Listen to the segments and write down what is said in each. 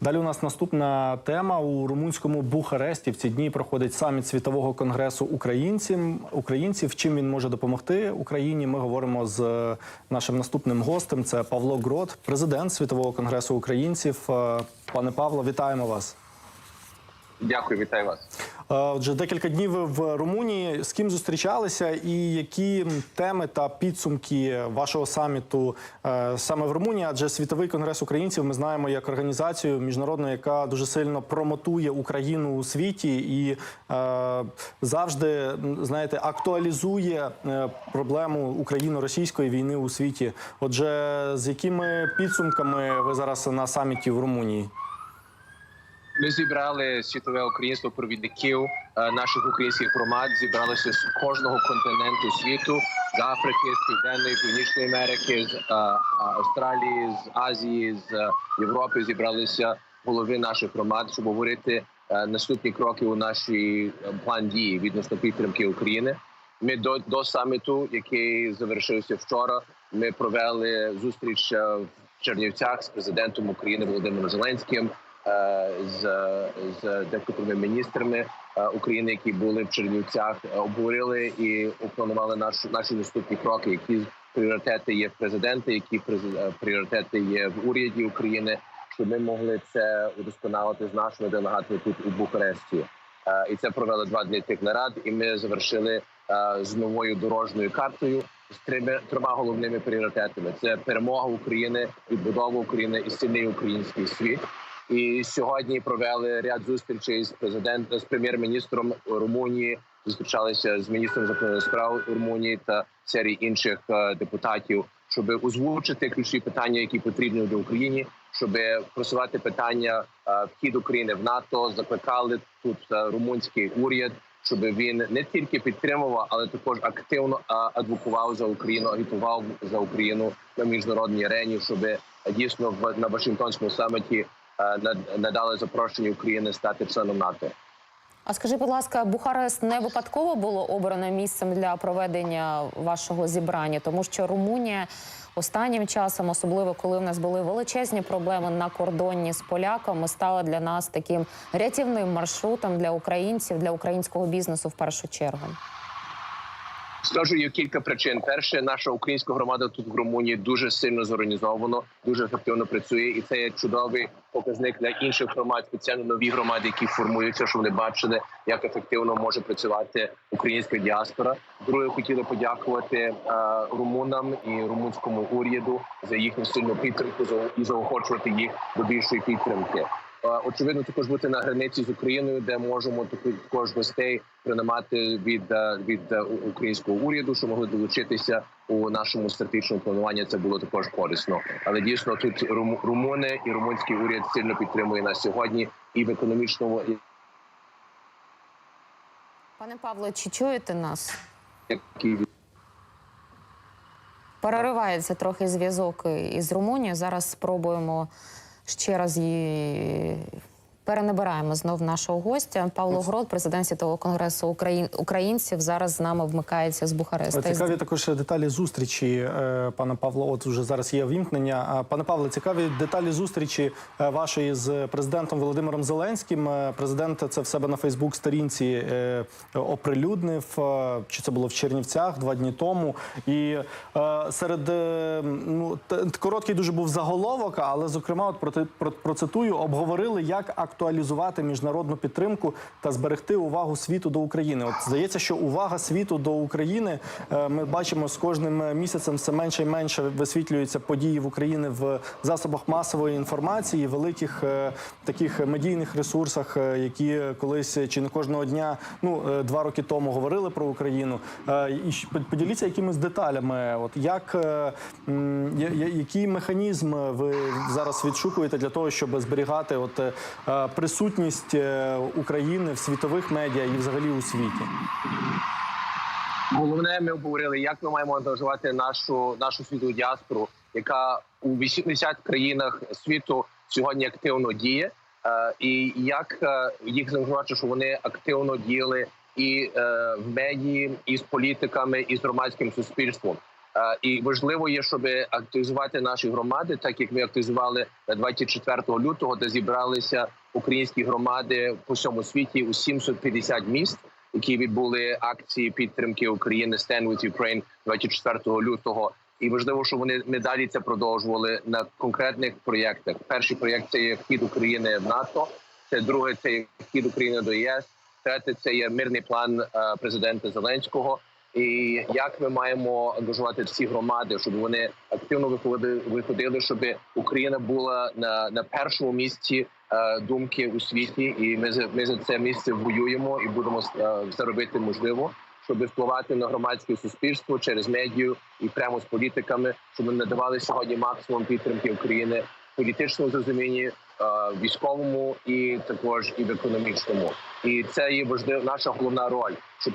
Далі у нас наступна тема у румунському Бухаресті. В ці дні проходить саміт світового конгресу українців. Українців чим він може допомогти Україні? Ми говоримо з нашим наступним гостем. Це Павло Грот, президент світового конгресу українців. Е, Пане Павло, вітаємо вас. Дякую, вітаю вас. Е, Отже, декілька днів ви в Румунії. З ким зустрічалися, і які теми та підсумки вашого саміту е, саме в Румунії? Адже світовий конгрес українців ми знаємо як організацію міжнародну, яка дуже сильно промотує Україну у світі і е, завжди знаєте актуалізує е, проблему україно-російської війни у світі. Отже, з якими підсумками ви зараз на саміті в Румунії? Ми зібрали світове українство провідників е, наших українських громад. Зібралися з кожного континенту світу з Африки, з Південної, Північної Америки, з е, е, Австралії, з Азії, з Європи. Зібралися голови наших громад, щоб говорити наступні кроки у нашій план дії відносно підтримки України. Ми до, до саміту, який завершився вчора. Ми провели зустріч в Чернівцях з президентом України Володимиром Зеленським. Е, З, з декількома міністрами е, України, які були в Чернівцях, е, обговорили і опланували нашу наші наступні кроки, які пріоритети є в президента, які пріоритети є в уряді України, щоб ми могли це удосконалити з нашими делегатами тут у Бухаресті. І це провели два дні тих нарад, і ми завершили з новою дорожньою картою з трьома трьома головними пріоритетами: це перемога України, відбудова України і сильний український світ. І сьогодні провели ряд зустрічей з президентом з прем'єр-міністром Румунії. Зустрічалися з міністром закордонних справ Румунії та серії інших е, депутатів, щоб озвучити ключові питання, які потрібні для Україні, щоб просувати питання е, вхід України в НАТО. Закликали тут е, румунський уряд, щоб він не тільки підтримував, але також активно адвокував за Україну, агітував за Україну на міжнародній арені, щоб дійсно в на Вашингтонському саміті надали запрошення України стати членом НАТО. А скажи, будь ласка, Бухарест не випадково було обрано місцем для проведення вашого зібрання, тому що Румунія останнім часом, особливо коли в нас були величезні проблеми на кордоні з поляками, стала для нас таким рятівним маршрутом для українців, для українського бізнесу в першу чергу. Скажу є кілька причин. Перше, наша українська громада тут в Румунії дуже сильно зорганізовано, дуже ефективно працює, і це є чудовий показник для інших громад, спеціально нові громади, які формуються, щоб вони бачили, як ефективно може працювати українська діаспора. Друге, хотіли подякувати е, румунам і румунському уряду за їхню сильну підтримку і заохочувати їх до більшої підтримки. Е, Очевидно, також бути на границі з Україною, де можемо також гостей приймати від, е, від е, українського уряду, що могли долучитися у нашому стратегічному плануванні. Це було також корисно. Але дійсно тут румуни і румунський уряд сильно підтримує нас сьогодні і в економічному Пане Павло, чи чуєте нас? як Переривається трохи зв'язок із Румунією. Зараз спробуємо ще раз її. Перенабираємо знов нашого гостя Павло Грот, президент Світового конгресу Україн... українців. Зараз з нами вмикається з Бухареста. Цікаві також деталі зустрічі, е, пане Павло. От вже зараз є вімкнення. Пане Павле, цікаві деталі зустрічі е, вашої з президентом Володимиром Зеленським. Е, Президент це в себе на Фейсбук-сторінці е, оприлюднив. Чи це було в Чернівцях два дні тому? І серед ну короткий дуже був заголовок, але зокрема, от про- процитую, обговорили, як актуалізувати міжнародну підтримку та зберегти увагу світу до України. От здається, що увага світу до України е, ми бачимо з кожним місяцем все менше і менше висвітлюються події в Україні в засобах масової інформації, великих е, таких медійних ресурсах, е, які колись чи не кожного дня, ну е, два роки тому говорили про Україну. Е, І поділіться якимись деталями. От як е, який механізм ви зараз відшукуєте для того, щоб зберігати от е, присутність е, України в світових медіа і взагалі у світі? Головне, ми обговорили, як ми маємо ангажувати нашу нашу світову діаспору, яка у 80 країнах світу сьогодні активно діє, е, і як е, їх заангажувати, щоб вони активно діяли і в медії, і з політиками, і з громадським суспільством. І важливо є, щоб активізувати наші громади, так як ми активізували 24 лютого, де зібралися українські громади по всьому світі у 750 міст, які відбули акції підтримки України Stand with Ukraine 24 лютого. І важливо, щоб вони не далі це продовжували на конкретних проєктах. Перший проєкт це є вхід України в НАТО. Це друге це є вхід України до ЄС. Третє це є мирний план е, президента Зеленського. І як ми маємо ангажувати всі громади, щоб вони активно виходили, виходили, щоб Україна була на, на першому місці е, думки у світі, і ми за ми за це місце воюємо і будемо е, все робити можливо, щоб впливати на громадське суспільство через медію і прямо з політиками, щоб ми надавали сьогодні максимум підтримки України в е, військовому і також і в економічному. І це є важлива наша головна роль, щоб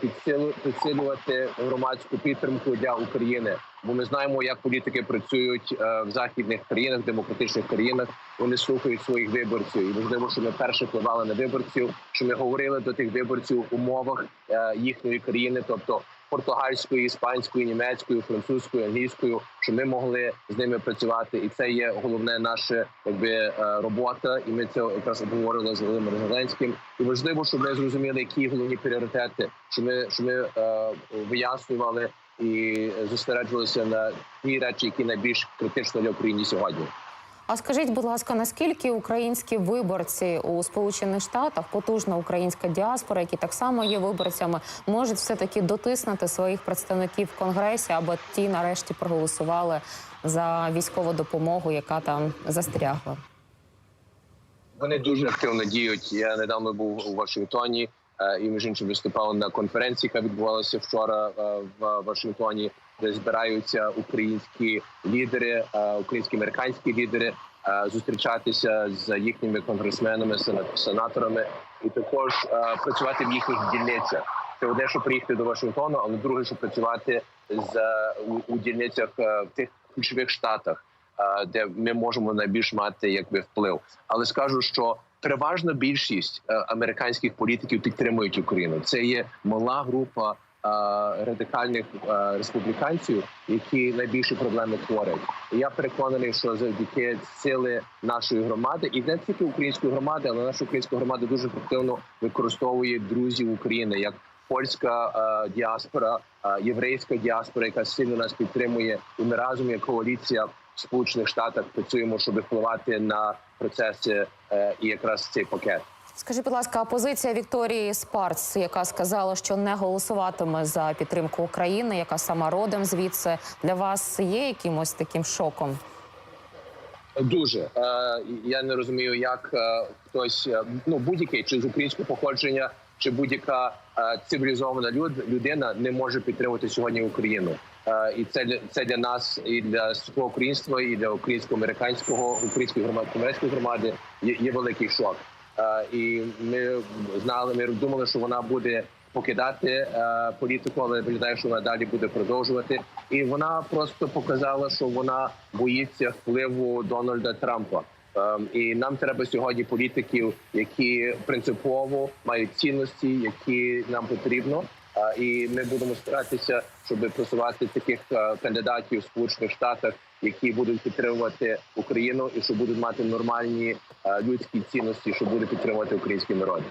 підсилювати громадську підтримку для України. Бо ми знаємо, як політики працюють е, в західних країнах, демократичних країнах. Вони слухають своїх виборців, і важливо, щоб ми перше впливали на виборців, щоб ми говорили до тих виборців в умовах е, їхньої країни, тобто португальською, іспанською, німецькою, французькою, англійською, щоб ми могли з ними працювати, і це є головне наша якби е, робота. І ми це якраз обговорили з Володимиром Зеленським. І важливо, щоб ми зрозуміли, які головні пріоритети, щоб ми щоб ми е, вияснювали і зосереджувалися на ті речі, які найбільш критично для України сьогодні. А скажіть, будь ласка, наскільки українські виборці у Сполучених Штатах, потужна українська діаспора, які так само є виборцями, можуть все таки дотиснути своїх представників в конгресі, аби ті нарешті проголосували за військову допомогу, яка там застрягла? Вони дуже активно діють. Я недавно був у Вашингтоні е, і між іншим виступав на конференції, яка відбувалася вчора е, в Вашингтоні, де збираються українські лідери, е, українські американські лідери е, зустрічатися з їхніми конгресменами, сена- сенаторами, і також е, працювати в їхніх дільницях. Це одне, що приїхати до Вашингтону, але друге, що працювати з у, дільницях в тих ключових штатах де ми можемо найбільш мати якби вплив. Але скажу, що переважна більшість американських політиків підтримують Україну. Це є мала група радикальних е, республіканців, які найбільші проблеми творять. І я переконаний, що завдяки сили нашої громади, і не тільки української громади, але наша українська громада дуже ефективно використовує друзів України як польська е, діаспора, е, єврейська діаспора, яка сильно нас підтримує, і ми разом як коаліція в Сполучених Штатах працюємо, щоб впливати на процеси е, і якраз цей пакет. Скажіть, будь ласка, а позиція Вікторії Спарц, яка сказала, що не голосуватиме за підтримку України, яка сама родом звідси, для вас є якимось таким шоком? Дуже Е, я не розумію, як е, хтось е, ну будь-який чи з українського походження, чи будь-яка цивілізована люд, людина не може підтримувати сьогодні Україну. І це це для нас, і для українства, і для українсько-американського української громади громади є, є великий шок. Е, і ми знали, ми думали, що вона буде покидати е, політику, але виглядає, що вона далі буде продовжувати. І вона просто показала, що вона боїться впливу Дональда Трампа. Ем, і нам треба сьогодні політиків, які принципово мають цінності, які нам потрібно. І ми будемо старатися, щоб просувати таких е, кандидатів в Сполучених Штатах, які будуть підтримувати Україну і що будуть мати нормальні е, людські цінності, що буде підтримувати український народ.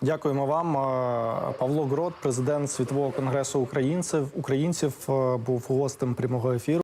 Дякуємо вам. Е, Павло Грот, президент Світового конгресу українців українців, був гостем прямого ефіру.